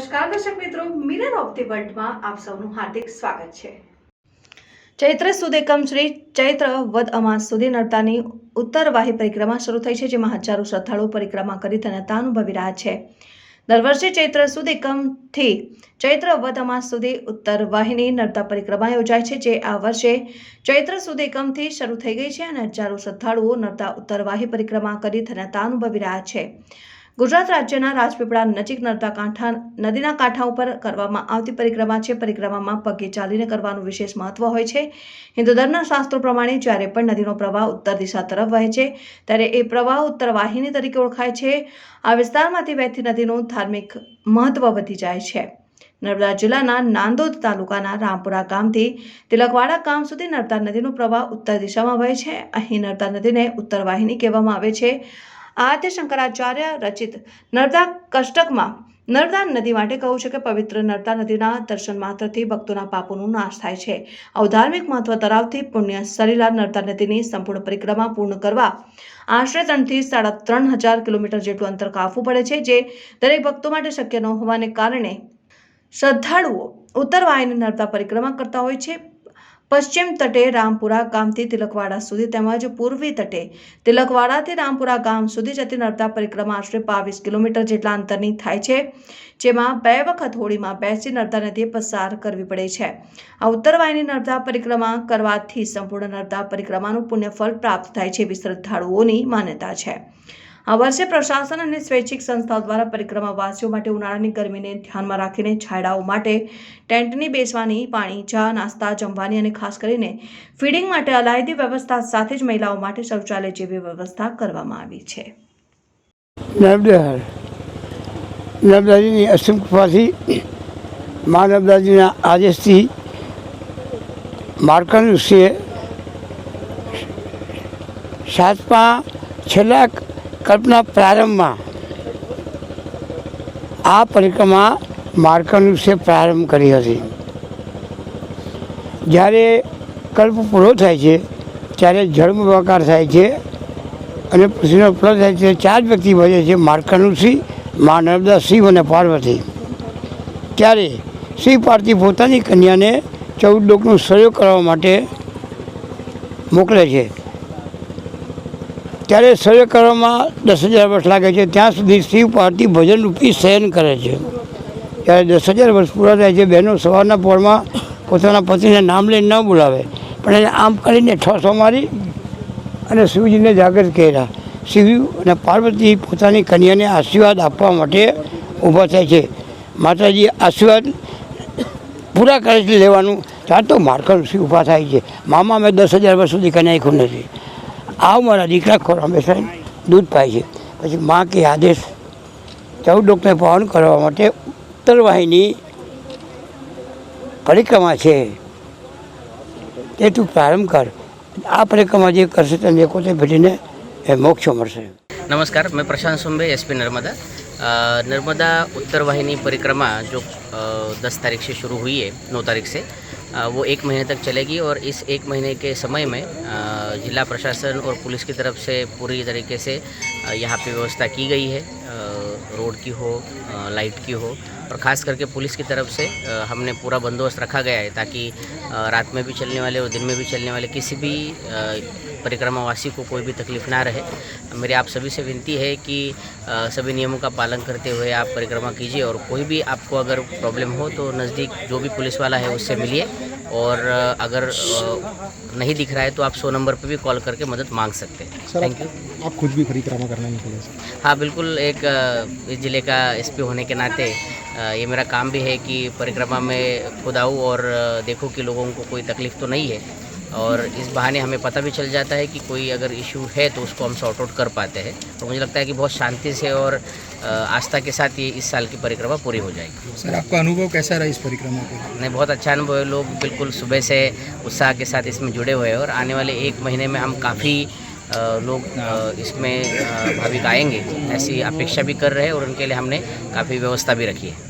નમસ્કાર દર્શક મિત્રો મિરર ઓફ ધી વર્લ્ડમાં આપ સૌનું હાર્દિક સ્વાગત છે. ચૈત્ર સુદ એકમ શ્રી ચૈત્ર વદ અમાસ સુધી નર્તાની ઉત્તરવાહી પરિક્રમા શરૂ થઈ છે, જેમાં હજારો શ્રદ્ધાળુઓ પરિક્રમા કરી ધન્યતા અનુભવી રહ્યા છે. દર વર્ષે ચૈત્ર સુદ એકમથી ચૈત્ર વદ અમાસ સુધી ઉત્તર વાહિની નર્તા પરિક્રમા યોજાય છે, જે આ વર્ષે ચૈત્ર સુદ એકમથી શરૂ થઈ ગઈ છે અને હજારો શ્રદ્ધાળુઓ નર્તા ઉત્તરવાહી પરિક્રમા કરી ધન્યતા અનુભવી રહ્યા છે. ગુજરાત રાજ્યના રાજપીપળા નજીક નર્મદા કાંઠા, નદીના કાંઠા ઉપર કરવામાં આવતી પરિક્રમા છે. પરિક્રમામાં પગે ચાલીને કરવાનું વિશેષ મહત્વ હોય છે. હિન્દુ ધર્મના શાસ્ત્રો પ્રમાણે જ્યારે પણ નદીનો પ્રવાહ ઉત્તર દિશા તરફ વહે છે, ત્યારે એ પ્રવાહ ઉત્તર વાહિની તરીકે ઓળખાય છે. આ વિસ્તારમાંથી વહેતી નદીનું ધાર્મિક મહત્વ વધી જાય છે. નર્મદા જિલ્લાના નાંદોદ તાલુકાના રામપુરા ગામથી તિલકવાડા ગામ સુધી નર્મદા નદીનો પ્રવાહ ઉત્તર દિશામાં વહે છે. અહીં નર્મદા નદીને ઉત્તર વાહિની કહેવામાં આવે છે. આદ્ય શંકરાચાર્ય રચિત નર્મદા કષ્ટકમાં નર્મદા નદી માટે કહું છે કે પવિત્ર નર્મદા નદીના દર્શન માત્રથી ભક્તોના પાપોનો નાશ થાય છે. આવું ધાર્મિક મહત્વ ધરાવતી પુણ્ય સલીલા નર્મદા નદીની સંપૂર્ણ પરિક્રમા પૂર્ણ કરવા આશરે ત્રણથી સાડા ત્રણ હજાર કિલોમીટર જેટલું અંતર કાપવું પડે છે, જે દરેક ભક્તો માટે શક્ય ન હોવાને કારણે શ્રદ્ધાળુઓ ઉત્તર વાહિની નર્મદા પરિક્રમા કરતા હોય છે. પશ્ચિમ તટે રામપુરા ગામથી તિલકવાડા સુધી તેમજ પૂર્વી તટે તિલકવાડાથી રામપુરા ગામ સુધી જતી નર્મદા પરિક્રમા આશરે બાવીસ કિલોમીટર જેટલા અંતરની થાય છે, જેમાં બે વખત હોળીમાં બેસી નર્મદા નદીએ પસાર કરવી પડે છે. આ ઉત્તરવાહિની નર્મદા પરિક્રમા કરવાથી સંપૂર્ણ નર્મદા પરિક્રમાનું પુણ્યફળ પ્રાપ્ત થાય છે એવી શ્રદ્ધાળુઓની માન્યતા છે. આ વર્ષે પ્રશાસન અને સ્વૈચ્છિક સંસ્થાઓ દ્વારા પરિક્રમાવાસીઓ માટે ઉનાળાની ગરમીને ધ્યાનમાં રાખીને છાયડાઓ માટે ટેન્ટની બેસવાની, પાણી, ચા, નાસ્તા, જમવાની અને ખાસ કરીને ફીડિંગ માટે અલાયદી વ્યવસ્થા સાથે જ મહિલાઓ માટે શૌચાલય જેવી વ્યવસ્થા કરવામાં આવી છે. નર્મદા નર્મદાજીની અસીમ મા નર્મદાજીના આદેશથી માર્કન ઋષિએ સાતમા છેલ્લા કલ્પના પ્રારંભમાં આ પરિક્રમા માર્કંડ વિશે પ્રારંભ કરી હતી. જ્યારે કલ્પ પૂરો થાય છે, ત્યારે જળબંબાકાર થાય છે અને પૃથ્વીનો પ્લસ થાય છે, ચાર વ્યક્તિ ભજે છે, માર્કંડ ઋષિ, મા નર્મદા, શિવ અને પાર્વતી. ત્યારે શિવ પાર્વતી પોતાની કન્યાને ચૌદ લોકનું સહયોગ કરવા માટે મોકલે છે. ત્યારે સર્વે કરવામાં દસ હજાર વર્ષ લાગે છે. ત્યાં સુધી શિવ પાર્વતી ભજન રૂપી શયન કરે છે. ત્યારે દસ હજાર વર્ષ પૂરા થાય છે. બહેનો સવારના પોળમાં પોતાના પતિને નામ લઈને ન બોલાવે. પણ એને આમ કરીને ઠસો મારી અને શિવજીને જાગૃત કર્યા. શિવ અને પાર્વતી પોતાની કન્યાને આશીર્વાદ આપવા માટે ઊભા થાય છે. માતાજી આશીર્વાદ પૂરા કરે છે લેવાનું. ત્યાં તો માર્કર ઋષિ ઊભા થાય છે. મામા મેં દસ હજાર વર્ષ સુધી કન્યા આખ્યું નથી. આવ મારા દીકરા ખોરા બેસાય દૂધ પાય છે પછી માં કે આદેશ ચૌદ લોકને પાવન કરવા માટે ઉત્તર વાહિની પરિક્રમા છે તે તું પ્રારંભ કર આ પરિક્રમા જે કરશે તેને એકોતે ભેટીને એ મોક્ષ મળશે नमस्कार मैं प्रशांत सुंबे एसपी नर्मदा अ, नर्मदा उत्तर वाहिनी परिक्रमा जो दस तारीख से शुरू हुई है नौ तारीख से अ, वो एक महीने तक चलेगी और इस एक महीने के समय में जिला प्रशासन और पुलिस की तरफ़ से पूरी तरीके से यहाँ पे व्यवस्था की गई है रोड की हो लाइट की हो और ख़ास करके पुलिस की तरफ़ से हमने पूरा बंदोबस्त रखा गया है ताकि रात में भी चलने वाले और दिन में भी चलने वाले किसी भी परिक्रमावासी को कोई भी तकलीफ़ ना रहे। मेरी आप सभी से विनती है कि सभी नियमों का पालन करते हुए आप परिक्रमा कीजिए और कोई भी आपको अगर प्रॉब्लम हो तो नज़दीक जो भी पुलिस वाला है उससे मिलिए और अगर नहीं दिख रहा है तो आप सौ नंबर पर भी कॉल करके मदद मांग सकते हैं। थैंक यू आप, खुद भी परिक्रमा करना निकले हाँ बिल्कुल एक इस ज़िले का एसपी होने के नाते ये मेरा काम भी है कि परिक्रमा में खुद आऊँ और देखूँ कि लोगों को कोई तकलीफ़ तो नहीं है। और इस बहाने हमें पता भी चल जाता है कि कोई अगर इशू है तो उसको हम सॉर्ट आउट कर पाते हैं। तो मुझे लगता है कि बहुत शांति से और आस्था के साथ ये इस साल की परिक्रमा पूरी हो जाएगी। सर आपका अनुभव कैसा रहा इस परिक्रमा को? नहीं बहुत अच्छा अनुभव है। लोग बिल्कुल सुबह से उत्साह के साथ इसमें जुड़े हुए हैं और आने वाले एक महीने में हम काफ़ी लोग अ, इसमें अ, भाविक आएंगे ऐसी अपेक्षा भी कर रहे हैं और उनके लिए हमने काफ़ी व्यवस्था भी रखी है